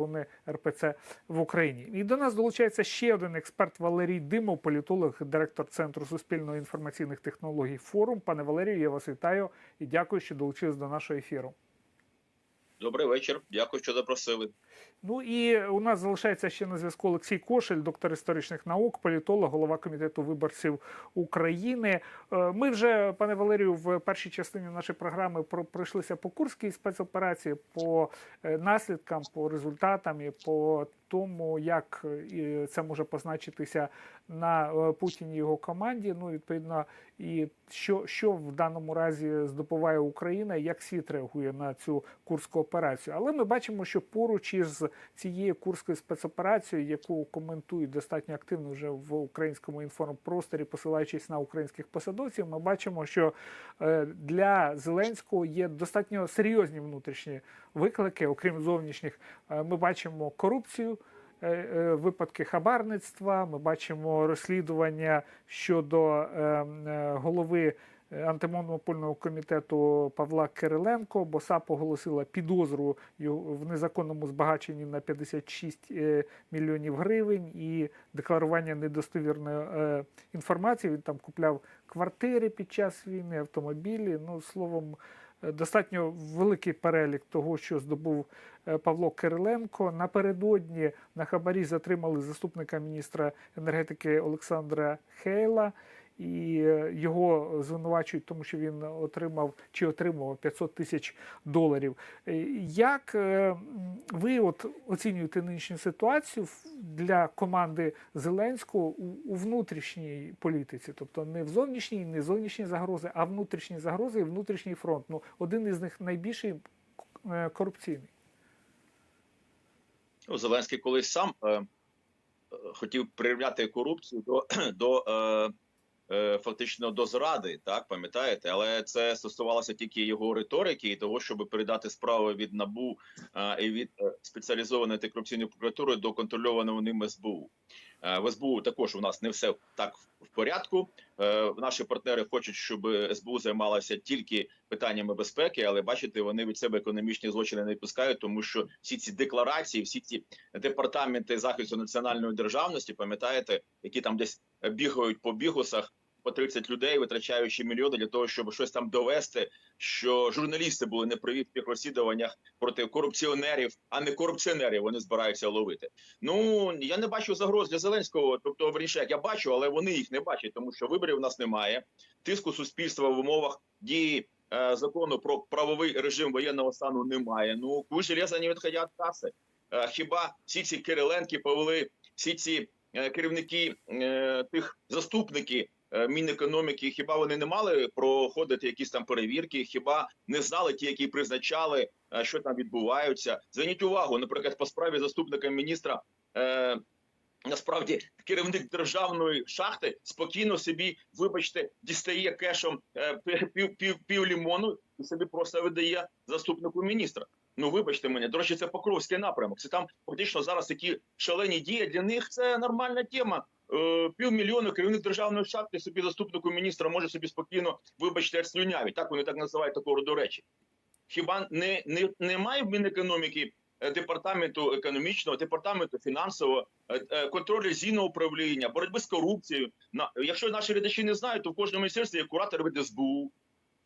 вони РПЦ в Україні. І до нас долучається ще один експерт Валерій Димов, політолог, директор Центру суспільно-інформаційних технологій Форум. Пане Валерію, я вас вітаю і дякую, що долучились до нашого ефіру. Добрий вечір. Дякую, що запросили. Ну і у нас залишається ще на зв'язку Олексій Кошель, доктор історичних наук, політолог, голова комітету виборців України. Е, Ми вже, пане Валерію, в першій частині нашої програми пройшлися по курській спецоперації, по е, наслідкам, по результатам і по тому, як е, це може позначитися на Путіні його команді. Ну, відповідно, і що, що в даному разі здобуває Україна, як світ реагує на цю курську операцію. Але ми бачимо, що поруч із цією курською спецоперацією, яку коментують достатньо активно вже в українському інформпросторі, посилаючись на українських посадовців, ми бачимо, що е, для Зеленського є достатньо серйозні внутрішні виклики, окрім зовнішніх. Е, Ми бачимо корупцію. е, Випадки хабарництва, ми бачимо розслідування щодо е, е, голови антимонопольного комітету Павла Кириленко, бо САП оголосила підозру в незаконному збагаченні на 56 е, мільйонів гривень і декларування недостовірної е, інформації. Він там купляв квартири під час війни, автомобілі. Ну, словом, е, достатньо великий перелік того, що здобув Павло Кириленко. Напередодні на хабарі затримали заступника міністра енергетики Олександра Хейла. І е, його звинувачують, тому що він отримав чи отримував 500 тисяч доларів. Е, Як е, ви от оцінюєте нинішню ситуацію для команди Зеленського у, внутрішній політиці, тобто не в зовнішній, не зовнішні загрози, а внутрішні загрози і внутрішній фронт. Ну один із них найбільший корупційний. Ну, Зеленський колись сам е, хотів прирівняти корупцію до, до е, фактично до зради, так пам'ятаєте? Але це стосувалося тільки його риторики і того, щоб передати справи від набу е, і від е, спеціалізованої антикорупційної прокуратури до контрольованого ним СБУ. Е, в СБУ також у нас не все так в порядку. Е, Наші партнери хочуть, щоб СБУ займалася тільки питаннями безпеки, але бачите, вони від себе економічні злочини не відпускають, тому що всі ці декларації, всі ці департаменти захисту національної державності, пам'ятаєте, які там десь бігають по бігусах. По 30 людей, витрачаючи мільйони для того, щоб щось там довести, що журналісти були неправі в тих розслідуваннях проти корупціонерів, а не корупціонерів. Вони збираються ловити. Ну я не бачу загроз для Зеленського. Тобто, верніше, як я бачу, але вони їх не бачать, тому що виборів у нас немає. Тиску суспільства в умовах дії е, закону про правовий режим воєнного стану немає. Ну куй железа не відходять каси. Е, хіба всі ці Кириленки, Павли, всі ці е, керівники е, тих заступники. Е, Мінекономіки, хіба вони не мали проходити якісь там перевірки? Хіба не знали ті, які призначали, е, що там відбуваються? Зверніть увагу, наприклад, по справі заступника міністра е, насправді керівник державної шахти спокійно собі, вибачте, дістає кешом пів, пів, пів і собі просто видає заступнику міністра. Ну, вибачте мене, до речі, це Покровський напрямок. Це там фактично зараз такі шалені дії. Для них це нормальна тема. Е, Півмільйона керівник державної шахти собі заступнику міністра може собі спокійно, вибачте, слюняві. Так вони так називають такого роду речі. Хіба не, не, немає в Мінекономіки е, департаменту економічного, департаменту фінансового, контролю зійного управління, боротьби з корупцією. На якщо наші глядачі не знають, то в кожному міністерстві є куратор від СБУ.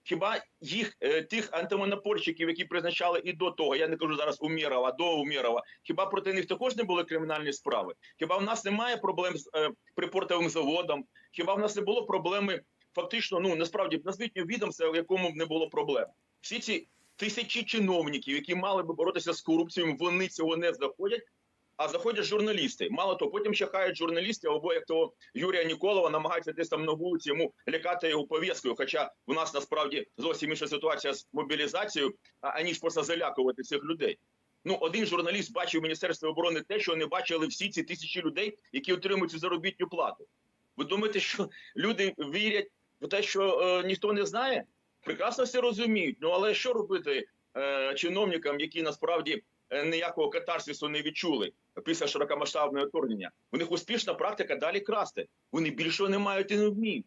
Хіба їх е, тих антимонопольщиків, які призначали і до того, я не кажу зараз Умєрова, до Умєрова, хіба проти них також не були кримінальні справи? Хіба в нас немає проблем з е, припортовим заводом? Хіба в нас не було проблеми? Фактично, ну насправді назвіть відомство, в якому б не було проблем. Всі ці тисячі чиновників, які мали би боротися з корупцією, вони цього не заходять. А заходять журналісти. Мало того, потім чекають журналісти, або як того Юрія Ніколова намагаються десь там на вулиці йому лякати його пов'язкою. Хоча в нас насправді зовсім інша ситуація з мобілізацією, аніж просто залякувати цих людей. Ну, один журналіст бачив в Міністерстві оборони те, що не бачили всі ці тисячі людей, які отримують цю заробітну плату. Ви думаєте, що люди вірять в те, що е, ніхто не знає? Прекрасно все розуміють. Ну але що робити е, чиновникам, які насправді ніякого катарсису не відчули після широкомасштабного вторгнення? У них успішна практика далі красти. Вони більшого не мають і не вміють.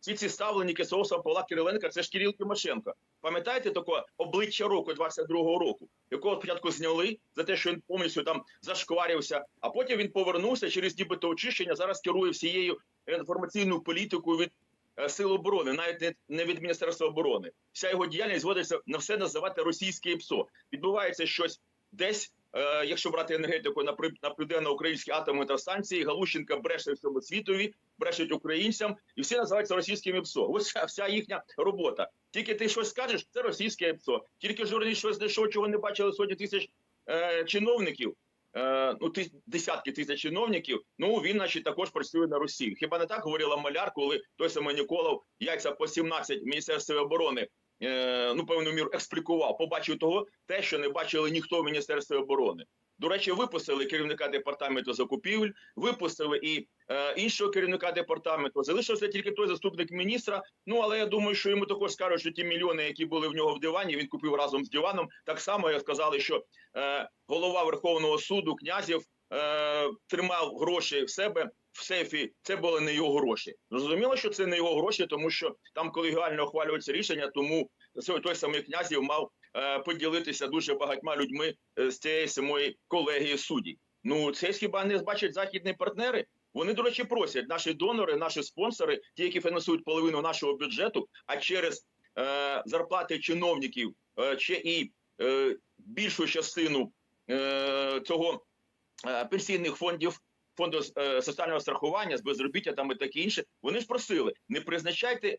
всі ці ставленники соусом Павла Кириленка, це ж Кирил Тимошенко. Пам'ятаєте такого обличчя року 22-го року, якого спочатку зняли за те, що він повністю там зашкварівся, а потім він повернувся через нібито очищення. Зараз керує всією інформаційною політикою від е, сил оборони, навіть не, не від міністерства оборони. Вся його діяльність зводиться на все називати російське ПСО. Відбувається щось десь. Е, якщо брати енергетику на на південно-українській атомній електростанції, Галущенка бреше всьому світові, брешуть українцям, і всі називаються російськими ПСО. Ось вся, їхня робота. Тільки ти щось скажеш, це російське ПСО. Тільки журналіст щось знайшов, чого не бачили сотні тисяч е, чиновників. Е, ну, ти, десятки тисяч чиновників. Ну він, значить, також працює на Росію. Хіба не так говорила Маляр, коли той самий Ніколов яйця по 17 Міністерства оборони е, ну певну міру експлікував, побачив того, те, що не бачили ніхто в Міністерстві оборони. До речі, випустили керівника департаменту закупівель, випустили і е, іншого керівника департаменту. Залишився тільки той заступник міністра. Ну але я думаю, що йому також скажуть, що ті мільйони, які були в нього в дивані, він купив разом з диваном. Так само як сказали, що е, голова Верховного суду князів е, тримав гроші в себе в сейфі. Це були не його гроші. Зрозуміло, що це не його гроші, тому що там колегіально ухвалюються рішення. Тому той самий князів мав е, поділитися дуже багатьма людьми е, з цієї самої колегії суддів. Ну це хіба не бачать західні партнери? Вони, до речі, просять наші донори, наші спонсори, ті, які фінансують половину нашого бюджету, а через е, зарплати чиновників е, ще і е, більшу частину е, цього е, пенсійних фондів. Фонду е, соціального страхування з безробіття там і таке інше. Вони ж просили не призначайте е,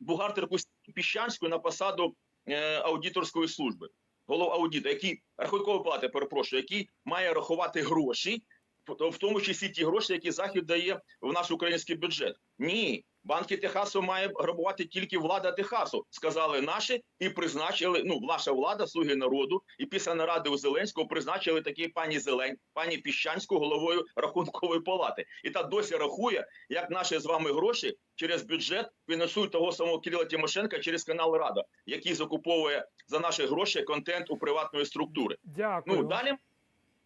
бухгалтерку Піщанську на посаду е, аудиторської служби, голов аудіта, який рахункової палати, перепрошую, який має рахувати гроші, в тому числі ті гроші, які захід дає в наш український бюджет. Ні, банки Техасу має грабувати тільки влада Техасу, сказали наші, і призначили. Ну, наша влада, слуги народу, і після наради у Зеленського призначили такі пані Зелень, пані Піщанську головою рахункової палати. І та досі рахує, як наші з вами гроші через бюджет фінансують того самого Кирила Тимошенка через канал Рада, який закуповує за наші гроші контент у приватної структури. Дякую. Ну далі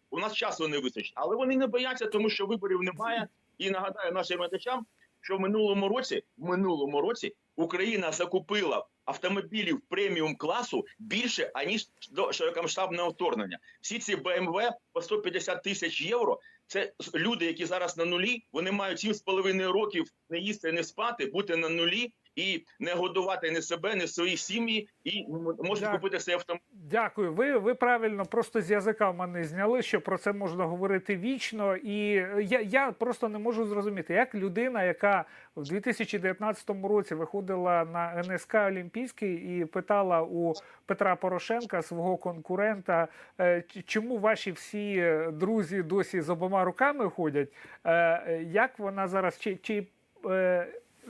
у нас часу не вистачить, але вони не бояться, тому що виборів немає. І нагадаю нашим глядачам, що в минулому році, в минулому році Україна закупила автомобілів преміум класу більше аніж до широкомасштабного вторгнення. Всі ці БМВ по 150 тисяч євро. Це люди, які зараз на нулі. Вони мають 7,5 років не їсти, не спати, бути на нулі і не годувати ні себе, ні свої сім'ї, і можуть Дякую. купити цей автомобіль. Дякую. Ви, ви правильно просто з язика в мене зняли, що про це можна говорити вічно. І я, я просто не можу зрозуміти, як людина, яка в 2019 році виходила на НСК Олімпійський і питала у Петра Порошенка, свого конкурента, е, чому ваші всі друзі досі з обома руками ходять. Е, Як вона зараз чи, чи е,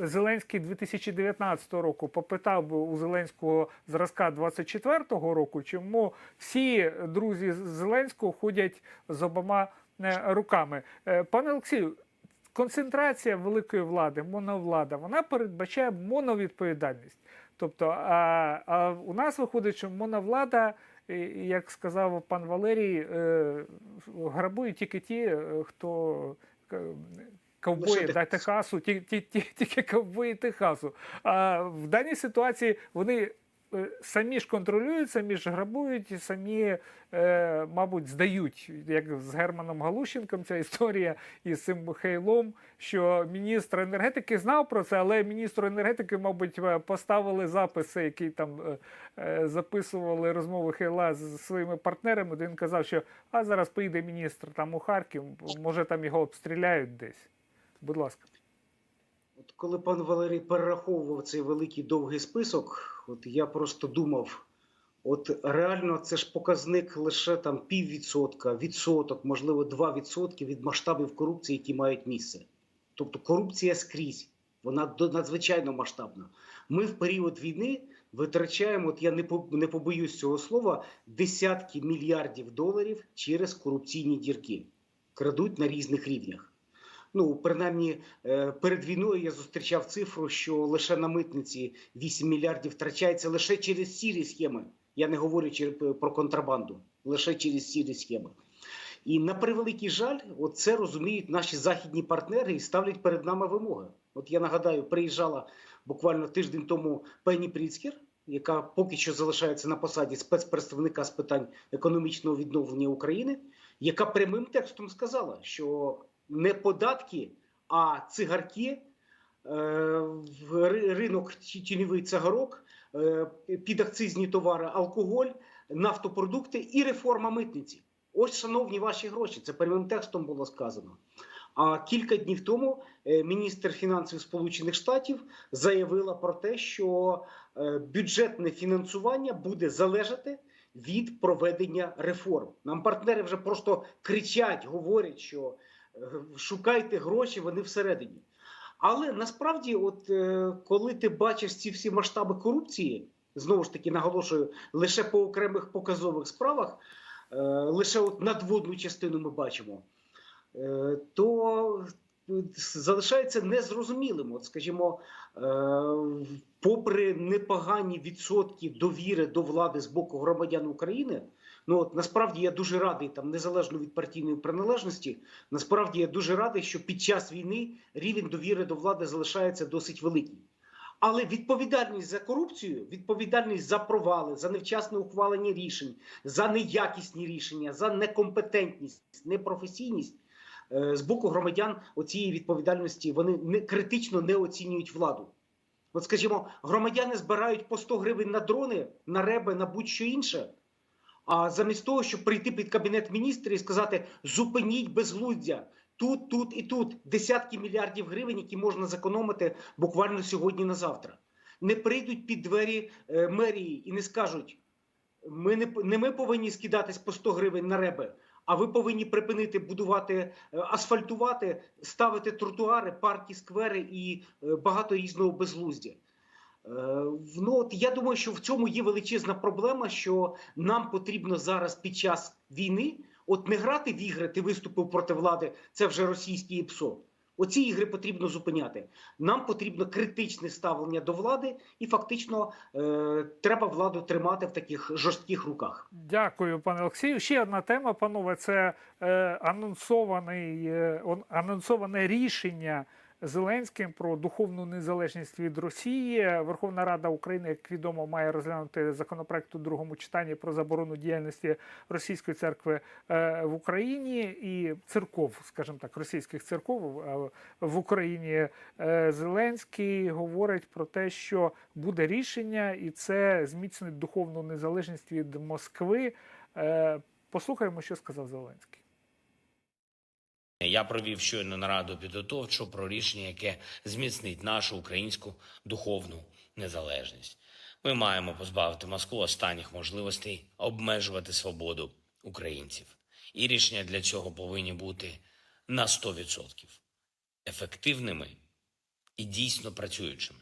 Зеленський 2019 року попитав би у Зеленського зразка 24-го року, чому всі друзі Зеленського ходять з обома е, руками. Е, Пане Олексію, концентрація великої влади, моновлада, вона передбачає моновідповідальність. Тобто, а, а у нас виходить, що моновлада, як сказав пан Валерій, е, грабують тільки ті, хто ковбої да, Техасу, ті, ті, ті, тільки ковбої Техасу. А в даній ситуації вони е, самі ж контролюють, самі ж грабують, і самі, е, мабуть, здають, як з Германом Галущенком ця історія і з цим Хейлом, що міністр енергетики знав про це, але міністру енергетики, мабуть, е, поставили записи, які там е, е, записували розмови Хейла з своїми партнерами, де він казав, що а зараз поїде міністр там у Харків, може там його обстріляють десь. Будь ласка. От коли пан Валерій перераховував цей великий довгий список, от я просто думав: от реально це ж показник лише там піввідсотка, відсоток, можливо, 2% від масштабів корупції, які мають місце. Тобто корупція скрізь, вона надзвичайно масштабна. Ми в період війни витрачаємо, от я не побоюсь цього слова, десятки мільярдів доларів через корупційні дірки. Крадуть на різних рівнях. Ну, принаймні, е, перед війною я зустрічав цифру, що лише на митниці 8 мільярдів втрачається лише через сірі схеми. Я не говорю чер- про контрабанду, лише через сірі схеми. І на превеликий жаль, от це розуміють наші західні партнери і ставлять перед нами вимоги. От я нагадаю, приїжджала буквально тиждень тому Пенні Пріцкер, яка поки що залишається на посаді спецпредставника з питань економічного відновлення України, яка прямим текстом сказала, що не податки, а цигарки, е, ринок ті- тіньовий цигарок, е, підакцизні товари, алкоголь, нафтопродукти і реформа митниці. Ось, шановні ваші гроші, це прямим текстом було сказано. А кілька днів тому е, міністр фінансів Сполучених Штатів заявила про те, що бюджетне фінансування буде залежати від проведення реформ. Нам партнери вже просто кричать, говорять, що шукайте гроші, вони всередині. Але насправді, от е, коли ти бачиш ці всі масштаби корупції, знову ж таки наголошую, лише по окремих показових справах, е, лише от надводну частину ми бачимо, е, то залишається незрозумілим. От, скажімо, е, попри непогані відсотки довіри до влади з боку громадян України. Ну от насправді я дуже радий, там незалежно від партійної приналежності, насправді я дуже радий, що під час війни рівень довіри до влади залишається досить великий. Але відповідальність за корупцію, відповідальність за провали, за невчасне ухвалення рішень, за неякісні рішення, за некомпетентність, непрофесійність е, з боку громадян оцієї відповідальності вони не критично не оцінюють владу. От, скажімо, громадяни збирають по 100 гривень на дрони, на реби, на будь-що інше. А замість того, щоб прийти під кабінет міністрів і сказати: зупиніть безглуздя тут, тут і тут десятки мільярдів гривень, які можна зекономити буквально сьогодні на завтра, не прийдуть під двері е, мерії і не скажуть: ми не, не ми повинні скидатись по 100 гривень на реби, а ви повинні припинити будувати, е, асфальтувати, ставити тротуари, парки, сквери і е, багато різного безглуздя. Е, Ну, от я думаю, що в цьому є величезна проблема, що нам потрібно зараз під час війни от не грати в ігри, ти виступив проти влади, це вже російський ІПСО. Оці ігри потрібно зупиняти. Нам потрібно критичне ставлення до влади, і фактично е, треба владу тримати в таких жорстких руках. Дякую, пане Олексію. Ще одна тема, панове, це е, анонсований, е, анонсоване рішення Зеленським про духовну незалежність від Росії. Верховна Рада України, як відомо, має розглянути законопроект у другому читанні про заборону діяльності російської церкви е, в Україні і церков, скажімо так, російських церков е, в Україні. Е, Зеленський говорить про те, що буде рішення, і це зміцнить духовну незалежність від Москви. Послухаємо, що сказав Зеленський. Я провів щойно нараду підготовчу про рішення, яке зміцнить нашу українську духовну незалежність. Ми маємо позбавити Москву останніх можливостей обмежувати свободу українців. І рішення для цього повинні бути на 100% ефективними і дійсно працюючими.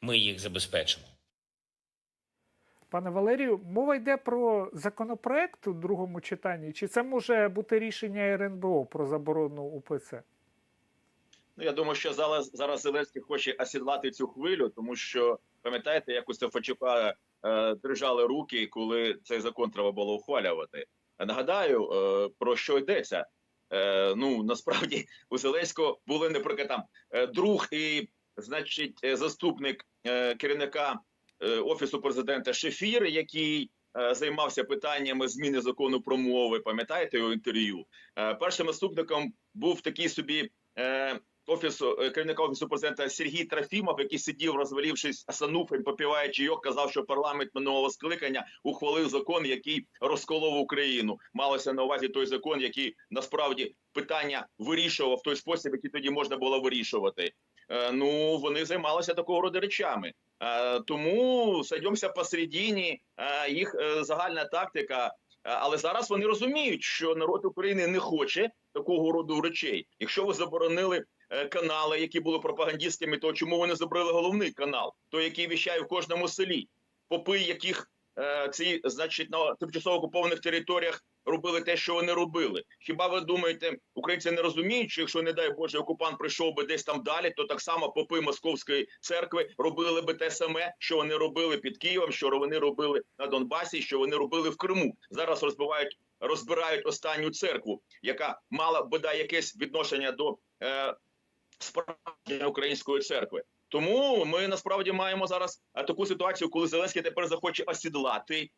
Ми їх забезпечимо. Пане Валерію, мова йде про законопроект у другому читанні, чи це може бути рішення РНБО про заборону УПЦ? Ну я думаю, що зараз зараз Зеленський хоче осідлати цю хвилю, тому що пам'ятаєте, як у Стефанчука е, держали руки, коли цей закон треба було ухвалювати. Нагадаю, е, про що йдеться. Е, ну насправді у Зеленського були наприклад там е, друг і, значить, е, заступник е, керівника офісу президента Шефір, який е, займався питаннями зміни закону про мови. Пам'ятаєте його інтерв'ю? Е, першим заступником був такий собі. Е, Офісу е, керівника офісу президента Сергій Трофімов, який сидів, розвалившись сануфом, попіваючи його, казав, що парламент минулого скликання ухвалив закон, який розколов Україну. Малося на увазі той закон, який насправді питання вирішував в той спосіб, який тоді можна було вирішувати. Е, ну вони займалися такого роду речами. Е, тому садимося посередині, е, їх загальна тактика. Але зараз вони розуміють, що народ України не хоче такого роду речей. Якщо ви заборонили канали, які були пропагандистськими, то чому ви не забрали головний канал, той, який віщає в кожному селі, попи, яких ці, значить, на тимчасово окупованих територіях робили те, що вони робили. Хіба ви думаєте, українці не розуміють, що якщо, не дай Боже, окупант прийшов би десь там далі, то так само попи Московської церкви робили би те саме, що вони робили під Києвом, що вони робили на Донбасі, що вони робили в Криму. Зараз розбивають розбирають останню церкву, яка мала бодай якесь відношення до е, справжньої української церкви. Тому ми насправді маємо зараз е, таку ситуацію, коли Зеленський тепер захоче осідлати.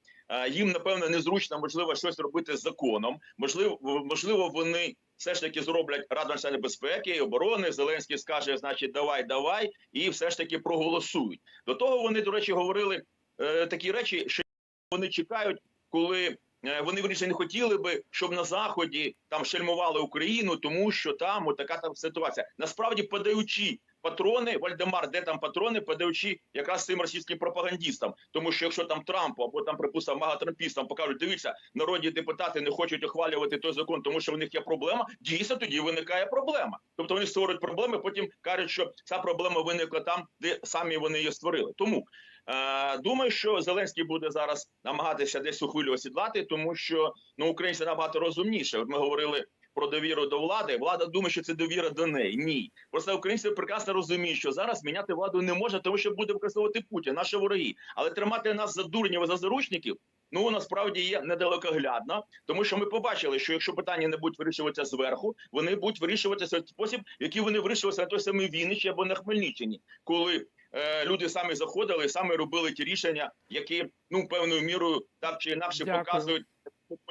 Їм напевно незручно, можливо, щось робити з законом. Можливо, можливо, вони все ж таки зроблять Раду національної безпеки і оборони. Зеленський скаже, значить, давай, давай, і все ж таки проголосують. До того вони, до речі, говорили е, такі речі, що вони чекають, коли е, вони вирішили не хотіли би, щоб на заході там шельмували Україну, тому що там така там ситуація. Насправді, подаючи патрони, Вальдемар, де там патрони, подаючи якраз цим російським пропагандістам. Тому що якщо там Трампу або там припустимо магатрампістам покажуть, дивіться, народні депутати не хочуть ухвалювати той закон, тому що в них є проблема. Дійсно, тоді виникає проблема. Тобто вони створюють проблеми, потім кажуть, що ця проблема виникла там, де самі вони її створили. Тому Е, Думаю, що Зеленський буде зараз намагатися десь у хвилю осідлати, тому що ну українці набагато розумніше. От ми говорили про довіру до влади. Влада думає, що це довіра до неї. Ні, просто українці прекрасно розуміють, що зараз міняти владу не може, тому що буде використовувати Путін, наші вороги. Але тримати нас за дурнів за заручників. Ну насправді є недалекоглядно, тому що ми побачили, що якщо питання не будуть вирішуватися зверху, вони будуть вирішуватися в спосіб, який вони вирішувалися на той самий Вінничі або на Хмельниччині, коли е, люди самі заходили самі робили ті рішення, які ну певною мірою так чи інакше Дякую. показують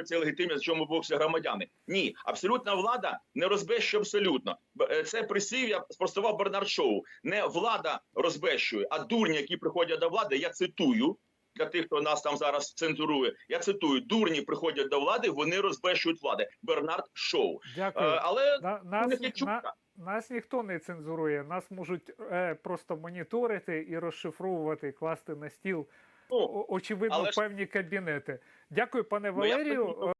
це легітимність, в чому боксі громадяни. Ні, абсолютна влада не розбещує абсолютно. Е, Це присів'я спростував Бернард Шоу. Не влада розбещує, а дурні, які приходять до влади. Я цитую. Для тих, хто нас там зараз цензурує, я цитую: дурні приходять до влади, вони розбещують влади. Бернард Шоу. Е, Дякую. але На, нас, є на, нас ніхто не цензурує, нас можуть е, просто моніторити і розшифровувати, класти на стіл, очевидно, але певні кабінети. Дякую, пане Ну, Валерію.